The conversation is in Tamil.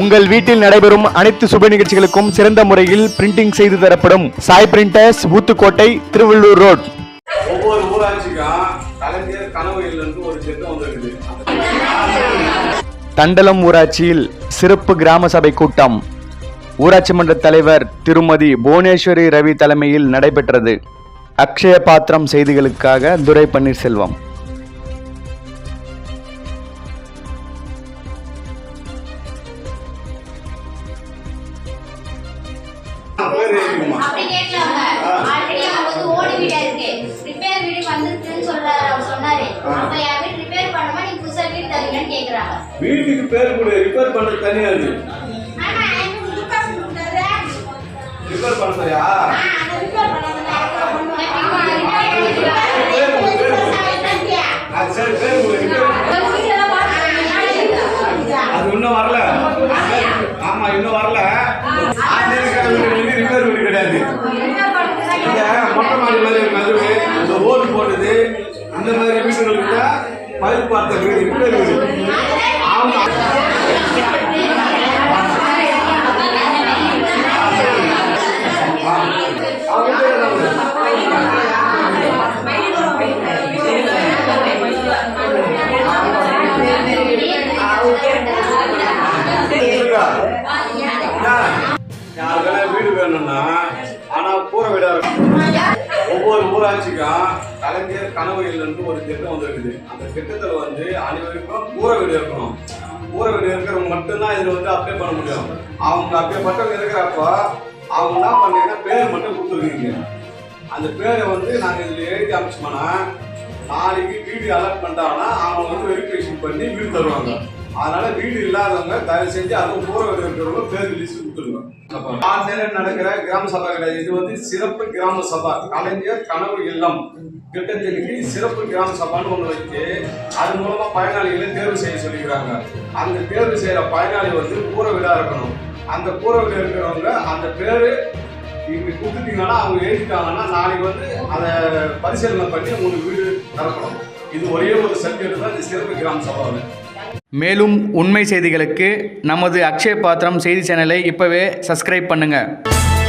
உங்கள் வீட்டில் நடைபெறும் அனைத்து சுப நிகழ்ச்சிகளுக்கும் சிறந்த முறையில் பிரிண்டிங் செய்து தரப்படும் சாய் பிரிண்டர்ஸ் ஊத்துக்கோட்டை திருவள்ளூர் ரோட் ஒவ்வொரு ஊராட்சிக்கும் கலைஞர் கனவு இல்லைன்னு ஒரு திட்டம் வந்திருக்குது. அந்த தண்டலம் ஊராட்சியில் சிறப்பு கிராம சபை கூட்டம். ஊராட்சி மன்ற தலைவர் திருமதி புவனேஸ்வரி ரவி தலைமையில் நடைபெற்றது. அக்ஷய பாத்திரம் செய்திகளுக்காக துரை பன்னீர்செல்வம். பேர் இருக்குமா அப்படி கேட்கலாங்க ஆல்ரெடி அவங்க வந்து ஓடி வீடா இருக்கு. ரிப்பேர் வீடு வந்துருச்சுன்னு சொல்றாரு அவர் சொன்னாரு அப்ப என் வீடு ரிப்பேர் பண்ணாம நீங்க புதுசா வீடு தரீங்கன்னு கேக்குறாங்க. வீட்டுக்கு பேர் கூட ரிப்பேர் பண்றது? தனியா? இருக்கு ரிப்பேர் பண்ணலையா சரி பேர் கூட அது இன்னும் வரல. ஆமா இன்னும் வரல. இந்த மொட்டை மாடி மாதிரி ஒரு கதவு இந்த ஓடு போட்டது இந்த மாதிரி வீடுகளுக்கு தான் பயிர் பார்த்த வீடு ரிப்பேர் வீடு ஆமா அவங்க பேர் என்ன? இருக்கா? யாருக்கான வீடு வேணும்னா கூரை வீடா இருக்கும் ஒவ்வொரு ஊராட்சிக்கும் கலைஞர் கனவு இல்லைன்னு ஒரு திட்டம் வந்திருக்குது. அந்த திட்டத்துல வந்து அனைவருக்கும் கூரை வீடு இருக்கணும். கூரை வீடு இருக்கிறவங்க மட்டும்தான் இதுல வந்து அப்ளை பண்ண முடியும். அவங்க அப்ளை பட்டம் இருக்கிறப்போ அவங்க என்ன பண்ணீங்கன்னா பேர் மட்டும் கொடுத்துருக்கீங்க அந்த பேரை வந்து நாங்க இதுல எழுதி அமைச்சோம்னா நாளைக்கு வீடு அலாட் பண்ணிட்டாங்கன்னா அவங்க வந்து வெரிஃபிகேஷன் பண்ணி வீடு தருவாங்க. அதனால வீடு இல்லாதவங்க தயவு செஞ்சு அதுவும் போற இருக்கிறவங்க பேர் லிஸ்ட் கொடுத்துருங்க ஆன்லைன் நடக்கிற கிராம சபா கிடையாது இது வந்து சிறப்பு கிராம சபா. கலைஞர் கனவு இல்லம். திட்டத்தின் கீழ் சிறப்பு கிராம சபான்னு ஒன்று வச்சு அது மூலமா பயனாளிகளை தேர்வு செய்ய சொல்லிக்கிறாங்க. அந்த தேர்வு செய்யற பயனாளி வந்து கூற வீடா இருக்கணும். அந்த கூற வீடு இருக்கிறவங்க அந்த பேரு இப்படி கொடுத்துட்டீங்கன்னா அவங்க எழுதிட்டாங்கன்னா நாளைக்கு வந்து அதை பரிசீலனை பண்ணி உங்களுக்கு வீடு தரப்படும். இது ஒரே ஒரு சப்ஜெக்ட் தான் இந்த சிறப்பு கிராம சபாவில் மேலும் உண்மை செய்திகளுக்கு நமது அக்ஷய பாத்திரம் செய்தி சேனலை இப்போவே சப்ஸ்கிரைப் பண்ணுங்கள்